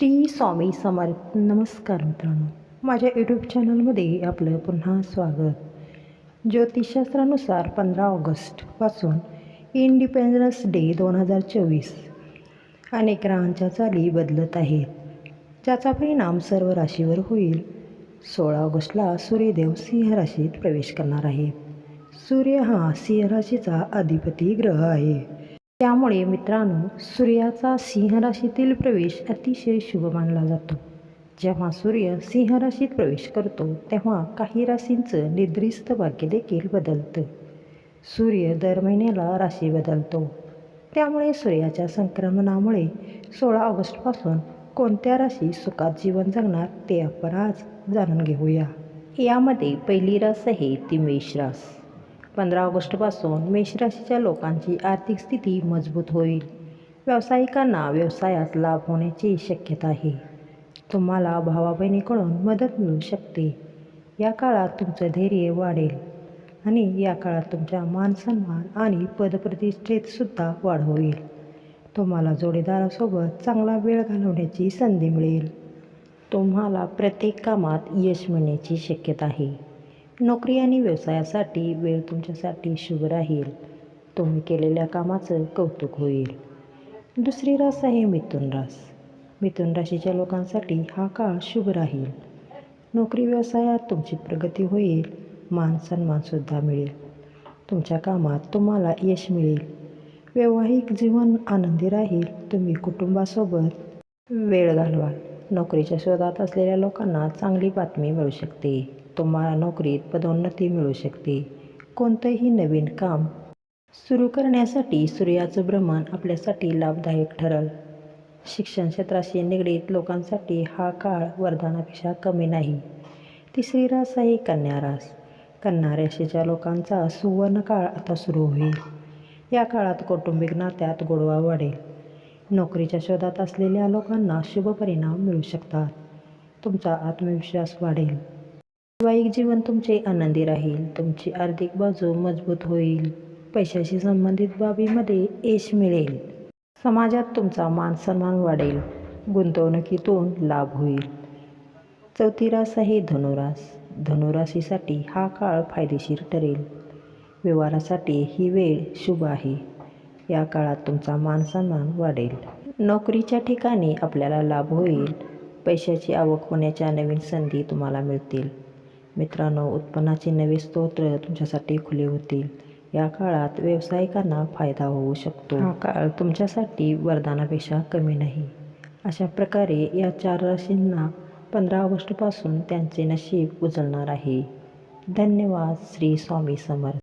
श्री स्वामी समर्थ. नमस्कार मित्रांनो. माझ्या यूट्यूब चॅनलमध्ये आपलं पुन्हा स्वागत. ज्योतिषशास्त्रानुसार पंधरा ऑगस्टपासून इंडिपेंडन्स डे दोन हजार चोवीस अनेक ग्रहांच्या चाली बदलत आहेत. ज्याचा परिणाम सर्व राशीवर होईल. सोळा ऑगस्टला सूर्यदेव सिंह राशीत प्रवेश करणार आहे. सूर्य हा सिंह राशीचा अधिपती ग्रह आहे. त्यामुळे मित्रांनो सूर्याचा सिंह राशीतील प्रवेश अतिशय शुभ मानला जातो. जेव्हा सूर्य सिंहराशीत प्रवेश करतो तेव्हा काही राशींचं निद्रिस्त भाग्य देखील बदलतं. सूर्य दर महिन्याला राशी बदलतो. त्यामुळे सूर्याच्या संक्रमणामुळे सोळा ऑगस्टपासून कोणत्या राशी सुखात जीवन जगणार ते आपण आज जाणून घेऊया. यामध्ये पहिली रास आहे ती मेष रास. पंधरा ऑगस्टपासून मेषराशीच्या लोकांची आर्थिक स्थिती मजबूत होईल. व्यावसायिकांना व्यवसायात लाभ होण्याची शक्यता आहे. तुम्हाला भावा बहिणीकडून मदत मिळू शकते. या काळात तुमचं धैर्य वाढेल आणि या काळात तुमच्या मानसन्मान आणि पदप्रतिष्ठेतसुद्धा वाढ होईल. तुम्हाला जोडीदारासोबत चांगला वेळ घालवण्याची संधी मिळेल. तुम्हाला प्रत्येक कामात यश मिळण्याची शक्यता आहे. नोकरी आणि व्यवसायासाठी वेळ तुमच्यासाठी शुभ राहील. तुम्ही केलेल्या कामाचं कौतुक होईल. दुसरी रास आहे मिथुन रास. मिथुन राशीच्या लोकांसाठी हा काळ शुभ राहील. नोकरी व्यवसायात तुमची प्रगती होईल. मान सन्मानसुद्धा मिळेल. तुमच्या कामात तुम्हाला यश मिळेल. वैवाहिक जीवन आनंदी राहील. तुम्ही कुटुंबासोबत वेळ घालवाल. नोकरीच्या शोधात असलेल्या लोकांना चांगली बातमी मिळू शकते. तुम्हाला नोकरीत पदोन्नती मिळू शकते. कोणतंही नवीन काम सुरू करण्यासाठी सूर्याचं भ्रमण आपल्यासाठी लाभदायक ठरल. शिक्षण क्षेत्राशी निगडीत लोकांसाठी हा काळ वरदानापेक्षा कमी नाही. तिसरी रास आहे कन्या रास. कन्या राशीच्या लोकांचा सुवर्ण काळ आता सुरू होईल. या काळात कौटुंबिक नात्यात गोडवा वाढेल. नोकरीच्या शोधात असलेल्या लोकांना शुभ परिणाम मिळू शकतात. तुमचा आत्मविश्वास वाढेल. वैवाहिक जीवन तुमचे आनंदी राहील. तुमची आर्थिक बाजू मजबूत होईल. पैशाशी संबंधित बाबीमध्ये यश मिळेल. समाजात तुमचा मान सन्मान वाढेल. गुंतवणुकीतून लाभ होईल. चौथी रास आहे धनुरास. धनुराशीसाठी हा काळ फायदेशीर ठरेल. व्यवहारासाठी ही वेळ शुभ आहे. या काळात तुमचा मानसन्मान वाढेल. नोकरीच्या ठिकाणी आपल्याला लाभ होईल. पैशाची आवक होण्याच्या नवीन संधी तुम्हाला मिळतील. मित्रांनो उत्पन्नाचे नवे स्तोत्र तुमच्यासाठी खुले होतील. या काळात व्यावसायिकांना फायदा होऊ शकतो. हा काळ तुमच्यासाठी वरदानापेक्षा कमी नाही. अशा प्रकारे या चार राशींना पंधरा ऑगस्टपासून त्यांचे नशीब उजळणार आहे. धन्यवाद. श्री स्वामी समर्थ.